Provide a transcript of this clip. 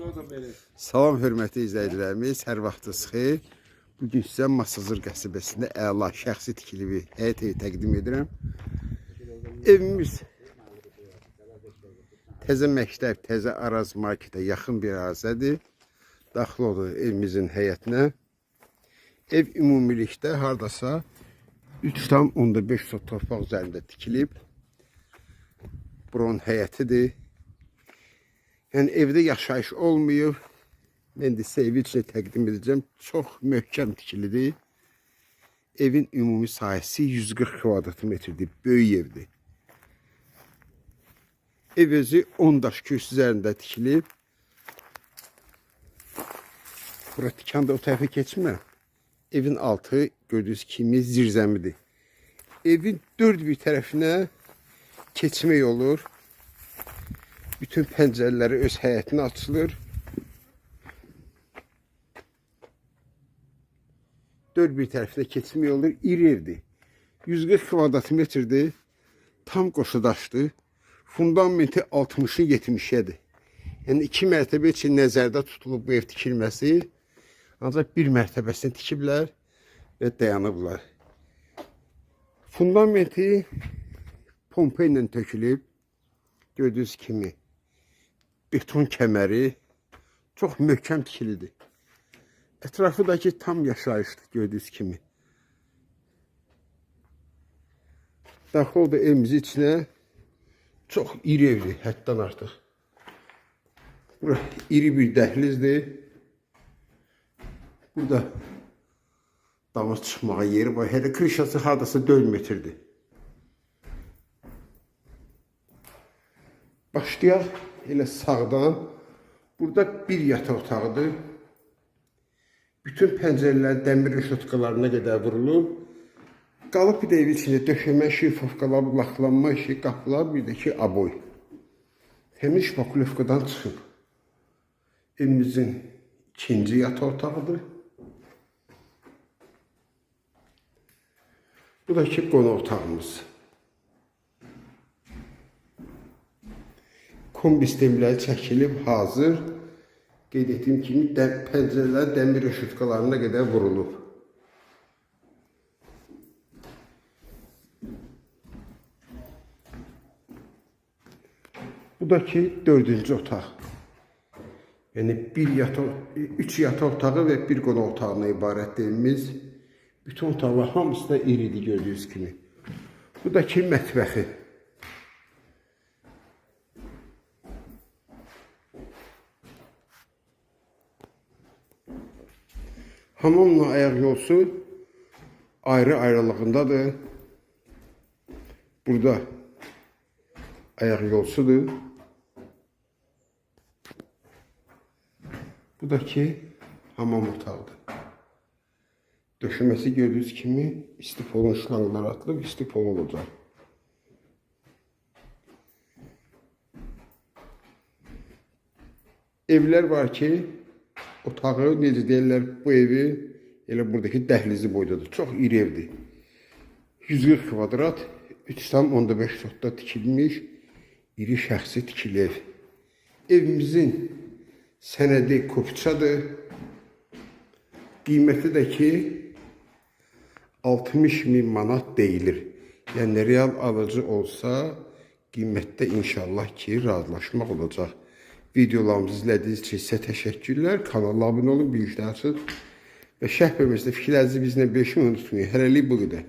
Salam hörmətli izləyicilərimiz, hər vaxtınız xeyir. Bu gün sizə Masazır qəsəbəsində əla şəxsi tikili bir həyət evi təqdim edirəm. Evimiz təzə məktəb, təzə Araz marketə yaxın bir ərazədir. Daxil olur evimizin həyətinə. Ev ümumilikdə hardasa 3,5 sot torpaq üzərində tikilib. Buranın həyətidir. Yəni evdə yaşayış olmayıb. Mən də sizə evi içində təqdim edəcəm. Çox möhkəm tikilidir. Evin ümumi sahəsi 140 kvadrat metrdir. Böyük evdir. Ev özü 10 daş kürsü üzərində tikilib. Bura tikanda o tərəfə keçmirəm. Evin altı gördüyünüz kimi zirzəmidir. Evin dörd bir tərəfinə keçmək olur. Bütün pəncərələri öz həyətinə açılır. Dörd bir tərəfinə keçmək olur. İri evdir. 140 kvadrat metrdir. Tam qoşudaşdır. Fundamenti 60-ın 70-yədir. Yəni iki mərtəbə üçün nəzərdə tutulub bu ev tikilməsi. Ancaq bir mərtəbəsini tikiblər və dayanıblar. Fundamenti pompa ilə tökülüb. Gördüyünüz kimi beton kəməri çox möhkəm tikilidir. Ətrafıdakı tam yaşayışdır gördüyünüz kimi. Daxil oldu evimizin içinə çox iri evdir, həddən artıq. Bura iri bir dəhlizdir. Burada damız çıxmağa yeri var. Hələ krişası hardasa 4 metrdir. Başlayaq elə sağdan. Burada bir yataq otağıdır. Bütün pəncərələr dəmir rəşotkalarına qədər vurulub. Qalıb bir də evin içində döşəmə işi, fovqalar, laxlanma işi, qapılar, bir də ki aboy. Təmiz şpakulyovkadan çıxıb. Evimizin ikinci yataq otağıdır. Bu da ki qonaq otağımız. Kombi sistemləri çəkilib hazır. Qeyd etdiyim kimi də, pəncərələr dəmir rəşutkalarına qədər vurulub. Bu da ki dördüncü otaq. Yəni bir yataq, üç yataq otağı və bir qonaq otağına ibarətdir evimiz. Bütün otaqlar hamısı da iridir gördüyünüz kimi. Bu da ki mətbəxi. Hamamla ayaq yolsu ayrı ayrılığındadır. Burada ayaq yolsudur. Bu da ki hamam otağıdır. Döşəməsi gördüyünüz kimi istifolun şlanqları atılıb istifol olacaq. Evlər var ki, otağı necə deyirlər, bu evi elə buradakı dəhlizi boydadır. Çox iri evdir. 140 kvadrat, 3,5 sotda tikilmiş iri şəxsi tikili ev. Evimizin sənədi kopçadır. Qiyməti də ki 60 min manat deyilir. Yəni real alıcı olsa qiymətdə inşallah ki razılaşmaq olacaq. Videolarımızı izlədiyiniz üçün sizə təşəkkürlər. Kanala abunə olun, bilgisayar açın və şərh bölməsində fikirlərinizi bizlə bölüşməyi unutmayın. Hələlik bu qədər.